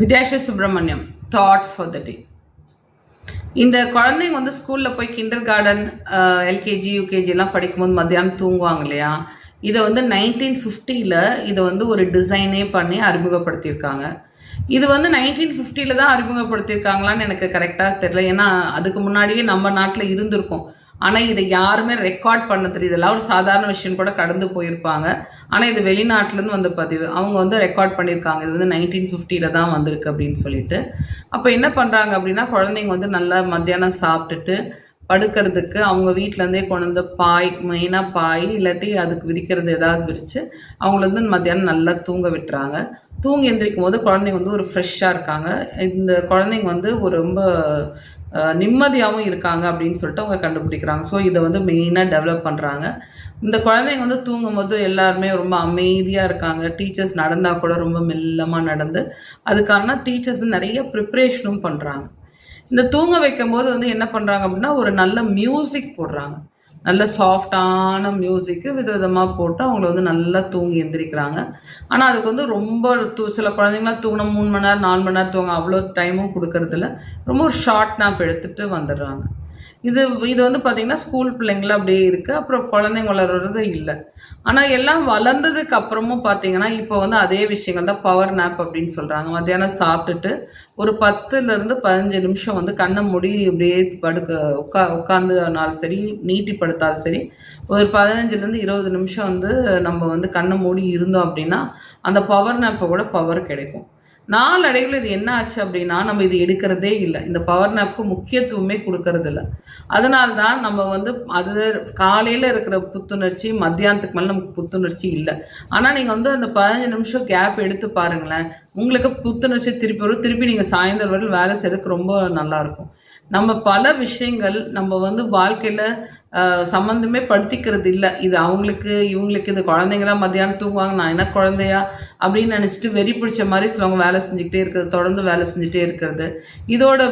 வித்யாஷ Subramaniam thought for the day இந்த குழந்தைங்க வந்து ஸ்கூலில் போய் கிண்டர் கார்டன் எல்கேஜி யூகேஜிலாம் படிக்கும்போது மத்தியானம் தூங்குவாங்க இல்லையா? இதை வந்து நைன்டீன் ஃபிஃப்டியில் இதை வந்து ஒரு டிசைனே பண்ணி அறிமுகப்படுத்தியிருக்காங்க. இது வந்து நைன்டீன் ஃபிஃப்டியில் தான் அறிமுகப்படுத்தியிருக்காங்களான்னு எனக்கு கரெக்டாக தெரியல. ஏன்னா அதுக்கு முன்னாடியே நம்ம நாட்டில் இருந்திருக்கும். ஆனால் இதை யாருமே ரெக்கார்ட் பண்ண தெரியுது. இதெல்லாம் ஒரு சாதாரண விஷயம் கூட கடந்து போயிருப்பாங்க. ஆனால் இது வெளிநாட்டிலேருந்து வந்த பதிவு. அவங்க வந்து ரெக்கார்ட் பண்ணியிருக்காங்க. இது வந்து நைன்டீன் ஃபிஃப்டியில் தான் வந்திருக்கு அப்படின்னு சொல்லிட்டு. அப்போ என்ன பண்ணுறாங்க அப்படின்னா குழந்தைங்க வந்து நல்லா மத்தியானம் சாப்பிட்டுட்டு படுக்கிறதுக்கு அவங்க வீட்டிலேருந்தே கொண்டு வந்து பாய் மெயினாக பாய் இல்லாட்டி அதுக்கு விரிக்கிறது ஏதாவது விரித்து அவங்கள வந்து மத்தியானம் நல்லா தூங்க விட்டுறாங்க. தூங்கி எந்திரிக்கும் போது குழந்தைங்க வந்து ஒரு ஃப்ரெஷ்ஷாக இருக்காங்க. இந்த குழந்தைங்க வந்து ஒரு ரொம்ப நிம்மதியாகவும் இருக்காங்க அப்படின்னு சொல்லிட்டு அவங்க கண்டுபிடிக்கிறாங்க. ஸோ இதை வந்து மெயினாக டெவலப் பண்ணுறாங்க இந்த குழந்தைங்க வந்து தூங்கும்போது எல்லாருமே ரொம்ப அமைதியாக இருக்காங்க. டீச்சர்ஸ் நடந்தால் கூட ரொம்ப மெல்லமாக நடந்து அதுக்கான டீச்சர்ஸ் நிறைய ப்ரிப்ரேஷனும் பண்ணுறாங்க இந்த தூங்க வைக்கும் போது வந்து என்ன பண்ணுறாங்க அப்படின்னா ஒரு நல்ல மியூசிக் போடுறாங்க. நல்ல சாஃப்டான மியூசிக்கு விதவிதமாக போட்டு அவங்கள வந்து நல்லா தூங்கி எந்திரிக்கிறாங்க. ஆனால் அதுக்கு வந்து ரொம்ப தூ சில குழந்தைங்களாம் தூங்கினா மூணு மணி நேரம் நாலு மணி நேரம் தூங்க அவ்வளோ டைமும் கொடுக்கறதில்ல. ரொம்ப ஒரு ஷார்ட் நாப் எடுத்துகிட்டு வந்துடுறாங்க. இது இது வந்து பார்த்திங்கன்னா ஸ்கூல் பிள்ளைங்கள அப்படியே இருக்குது அப்புறம் குழந்தைங்க வளர்றது இல்லை. ஆனால் எல்லாம் வளர்ந்ததுக்கு அப்புறமும் பார்த்தீங்கன்னா இப்போ வந்து அதே விஷயங்கள் தான் பவர் நேப் அப்படின்னு சொல்கிறாங்க மத்தியானம் சாப்பிட்டுட்டு ஒரு பத்துலேருந்து பதினஞ்சு நிமிஷம் வந்து கண்ணை மூடி இப்படியே படுக்க உட்கா உட்காந்துனாலும் சரி நீட்டி படுத்தாலும் சரி ஒரு பதினஞ்சுலேருந்து இருபது நிமிஷம் வந்து நம்ம வந்து கண்ணை மூடி இருந்தோம் அப்படின்னா அந்த பவர் நேப்பை கூட பவர் கிடைக்கும். நாளடைவில் இது என்ன ஆச்சு அப்படின்னா நம்ம இது எடுக்கிறதே இல்லை. இந்த பவர் நாப்க்கு முக்கியத்துவமே கொடுக்கறது இல்லை அதனால தான் நம்ம வந்து அது காலையில் இருக்கிற புத்துணர்ச்சி மத்தியானத்துக்கு மேலே நமக்கு புத்துணர்ச்சி இல்லை. ஆனால் நீங்கள் வந்து அந்த பதினஞ்சு நிமிஷம் கேப் எடுத்து பாருங்களேன். உங்களுக்கு புத்துணர்ச்சி திருப்பி வரும். திருப்பி நீங்கள் சாயந்தரம் வரையில் வேலை செய்யறதுக்கு ரொம்ப நல்லாயிருக்கும் நம்ம பல விஷயங்கள் நம்ம வந்து வாழ்க்கையில் சம்மந்தமே படுத்திக்கிறது இல்லை இது அவங்களுக்கு இவங்களுக்கு இது குழந்தைங்களாம் மத்தியானம் தூங்குவாங்க நான் என்ன குழந்தையா அப்படின்னு நினச்சிட்டு வெறி பிடிச்ச மாதிரி சிலவங்க வேலை செஞ்சுக்கிட்டே இருக்கிறது தொடர்ந்து வேலை செஞ்சுட்டே இருக்கிறது. இதோட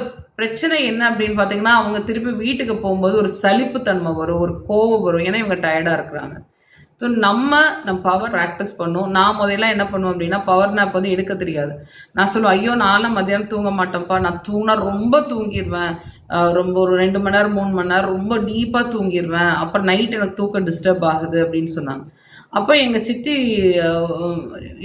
பிரச்சனை என்ன அப்படின்னு பார்த்தீங்கன்னா அவங்க திருப்பி வீட்டுக்கு போகும்போது ஒரு சலிப்புத்தன்மை வரும் ஒரு கோவம் வரும். ஏன்னா இவங்க டயர்டாக இருக்கிறாங்க. ஸோ நம்ம நம்ம பவர் ப்ராக்டிஸ் பண்ணும். நான் முதல்ல என்ன பண்ணுவோம் அப்படின்னா பவர் நாப் வந்து எடுக்க தெரியாது. நான் சொல்லுவேன் ஐயோ நானும் மத்தியானம் தூங்க மாட்டேன்ப்பா. நான் தூங்கினா ரொம்ப தூங்கிடுவேன். ரொம்ப ஒரு ரெண்டு மணி நேரம் மூணு மணி நேரம் ரொம்ப டீப்பாக தூங்கிடுவேன் அப்புறம் நைட் எனக்கு தூக்கம் டிஸ்டர்ப் ஆகுது அப்படின்னு சொன்னாங்க. அப்போ எங்கள் சித்தி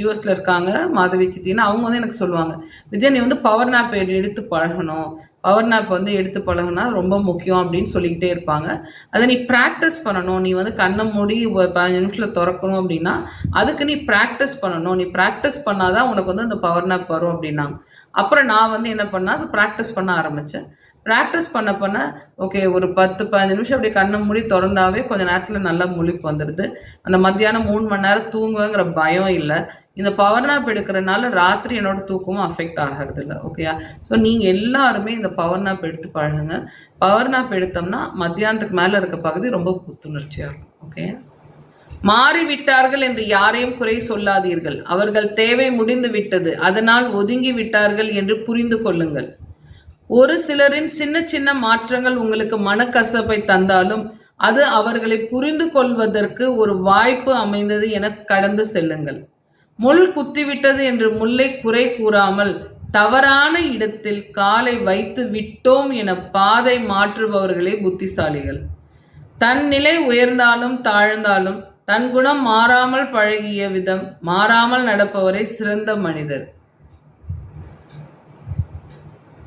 யூஎஸில் இருக்காங்க மாதவி சித்தின்னு அவங்க வந்து எனக்கு சொல்லுவாங்க வித்யா நீ வந்து பவர் நாப் எடுத்து பழகணும். பவர் நாப் வந்து எடுத்து பழகினா ரொம்ப முக்கியம் அப்படின்னு சொல்லிக்கிட்டே இருப்பாங்க. அதை நீ ப்ராக்டிஸ் பண்ணணும். நீ வந்து கண்ணை மூடி பதினஞ்சு நிமிஷத்தில் திறக்கணும் அப்படின்னா அதுக்கு நீ ப்ராக்டிஸ் பண்ணணும். நீ ப்ராக்டிஸ் பண்ணாதான் உனக்கு வந்து அந்த பவர் நாப் வரும் அப்படின்னாங்க. அப்புறம் நான் வந்து என்ன பண்ணேன் அது ப்ராக்டிஸ் பண்ண ஆரம்பித்தேன் ப்ராக்டிஸ் பண்ண பண்ண ஓகே ஒரு பத்து பதினஞ்சு நிமிஷம் அப்படியே கண்ணை மூடி திறந்தாவே கொஞ்சம் நேரத்தில் நல்லா முழிப்பு வந்துடுது. அந்த மத்தியானம் மூணு மணி நேரம் தூங்குவேங்கிற பயம் இல்லை. இந்த பவர் நாப் எடுக்கிறனால ராத்திரி என்னோட தூக்கமும் அஃபெக்ட் ஆகிறது இல்லை ஓகேயா ஸோ நீங்கள் எல்லாருமே இந்த பவர் நாப் எடுத்து பழகுங்க. பவர் நாப் எடுத்தோம்னா மத்தியானத்துக்கு மேலே இருக்க பகுதி ரொம்ப புத்துணர்ச்சியாக இருக்கும் ஓகே மாறிவிட்டார்கள் என்று யாரையும் குறை சொல்லாதீர்கள். அவர்கள் தேவை முடிந்து விட்டது. அதனால் ஒதுங்கி விட்டார்கள் என்று புரிந்து கொள்ளுங்கள். ஒரு சிலரின் சின்ன சின்ன மாற்றங்கள் உங்களுக்கு மனக்கசப்பை தந்தாலும் அது அவர்களை புரிந்து கொள்வதற்கு ஒரு வாய்ப்பு அமைந்தது என கடந்து செல்லுங்கள். முள் குத்திவிட்டது என்று முல்லை குறை கூறாமல் தவறான இடத்தில் காலை வைத்து விட்டோம் என பாதை மாற்றுபவர்களே புத்திசாலிகள். தன் நிலை உயர்ந்தாலும் தாழ்ந்தாலும் தன் குணம் மாறாமல் பழகிய விதம் மாறாமல் நடப்பவரே சிறந்த மனிதர்.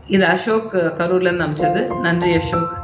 இது அசோக் கரூர்லேருந்து அமைச்சது. நன்றி அசோக்.